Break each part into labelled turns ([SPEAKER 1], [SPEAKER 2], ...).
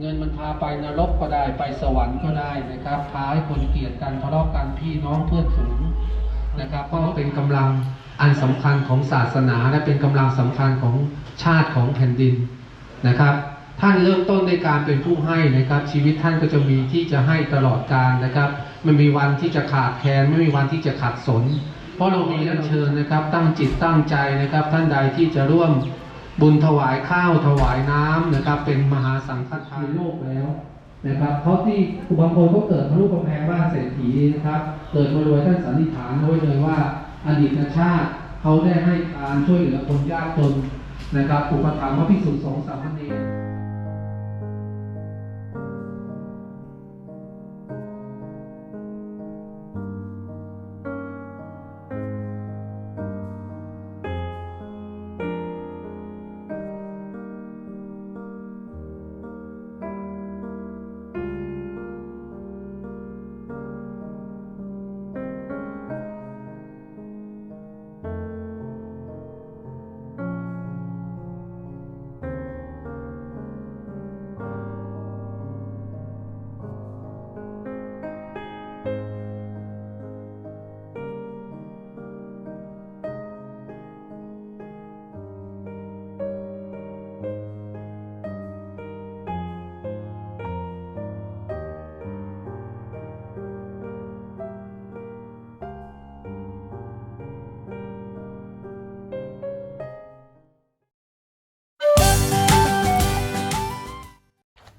[SPEAKER 1] เงินมันพาไปนรกก็ได้ไปสวรรค์ก็ได้นะครับพาให้คนเกลียดกันทะเลาะกันพี่น้องเพื่อนฝูงนะครับก็เป็นกำลังอันสำคัญของศาสนาและเป็นกำลังสำคัญของชาติของแผ่นดินนะครับ ท่านเริ่มต้นในการเป็นผู้ให้นะครับ ชีวิตท่านก็จะมีที่จะให้ตลอดกาลนะครับไม่มีวันที่จะขาดแคลนไม่มีวันที่จะขัดสน เพราะเรามีนันเชิญนะครับ ตั้งจิตตั้งใจนะครับ ท่านใดที่จะร่วม บุญถวายข้าวถวายน้ำนะครับ เป็นมหาสังฆทานในโลกแล้วนะครับเพราะที่บางคนก็เกิดทะลุกำแพงบ้านเศรษฐีนะครับ เกิดมารวยท่านสันนิษฐานไว้เลยว่าอดีตชาติเขาได้ให้การช่วยเหลือคนยากจนนะครับอุปถัมภ์พระภิกษุสงฆ์สามเณร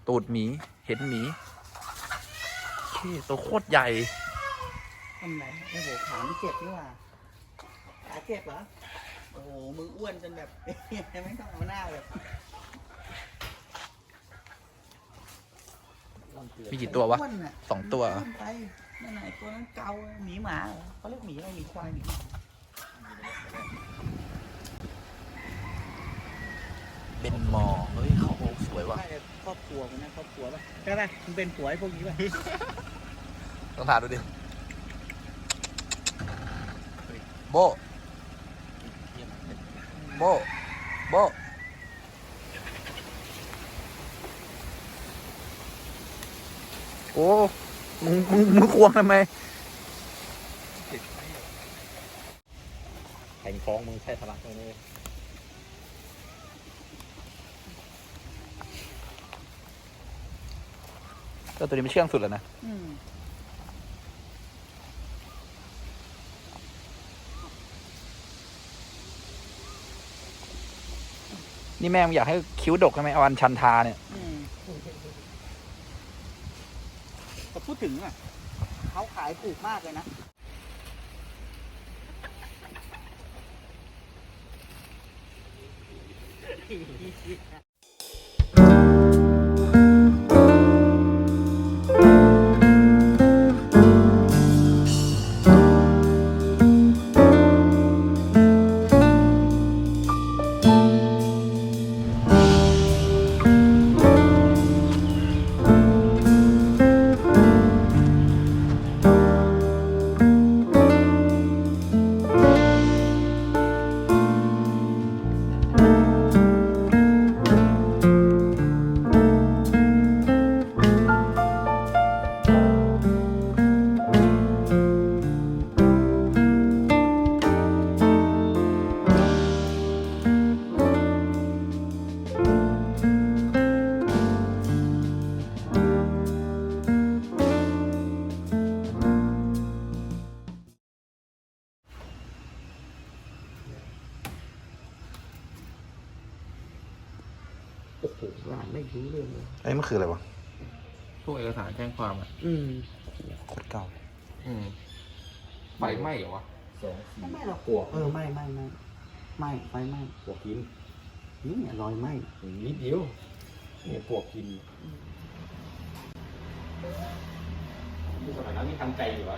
[SPEAKER 2] ตูดหมี เห็นหมีโอเคตัวโคตรใหญ่
[SPEAKER 3] ทำไรโอ้โหขาไม่เจ็บนี่หว่าขาเจ็บเหรอ โอ้โห มืออ้วนจนแบบ ไม่ต้องเอาหน้าแบบ
[SPEAKER 2] มีกี่ตัววะ
[SPEAKER 3] อ้น่
[SPEAKER 2] สองตัวเหรอ
[SPEAKER 3] อ้นไปนั่นไหนตัวนั้นเกาหมีหมาเหรอเขาเรียกหมีอะไรหมีควายหมีหมา
[SPEAKER 2] เป็นมอเฮ้ยเขาโอ้สวยว่ะ
[SPEAKER 3] น่าจะครอบครัวมันนะครอบครัวป่ะใช่ป่ะมันเป็นผัวไอ้พวกนี้ป่ะ
[SPEAKER 2] ต้องทานดูดิโบโบโบโอ้มึงมึงมึงควงทำไม
[SPEAKER 4] แข่งฟ้องมึงใช่ทะลักเลย
[SPEAKER 2] ก็ตัวนี้ไม่เชื่องสุดแล้วนะ
[SPEAKER 3] อืม
[SPEAKER 2] นี่แม่งอยากให้คิ้วดกใช่ไหมเอาอันชันทาเนี่ย
[SPEAKER 3] อืมแต่พูดถึงอะเขาขายถูกมากเลยนะ
[SPEAKER 4] โอ้โหอ่านไม่รู้เรื่องเลย
[SPEAKER 2] ไอ้ยมันคืออะไรวะ
[SPEAKER 4] พวกเอกสารแจ้งความอะ
[SPEAKER 3] อืม
[SPEAKER 2] โคตรเก่า
[SPEAKER 4] อืมไฟไหม้เหรอวะสองสี่
[SPEAKER 3] ไม่หรอก
[SPEAKER 4] ปวก
[SPEAKER 3] เออไม่ไม่ไม่ไม่ไฟไหม้
[SPEAKER 4] ปวกกิน
[SPEAKER 3] นี่เนี่ยรอยไหม้
[SPEAKER 4] นิดเดียวเนี่ยปวกกินที่สมัยนั้นมีทำใจอยู่วะ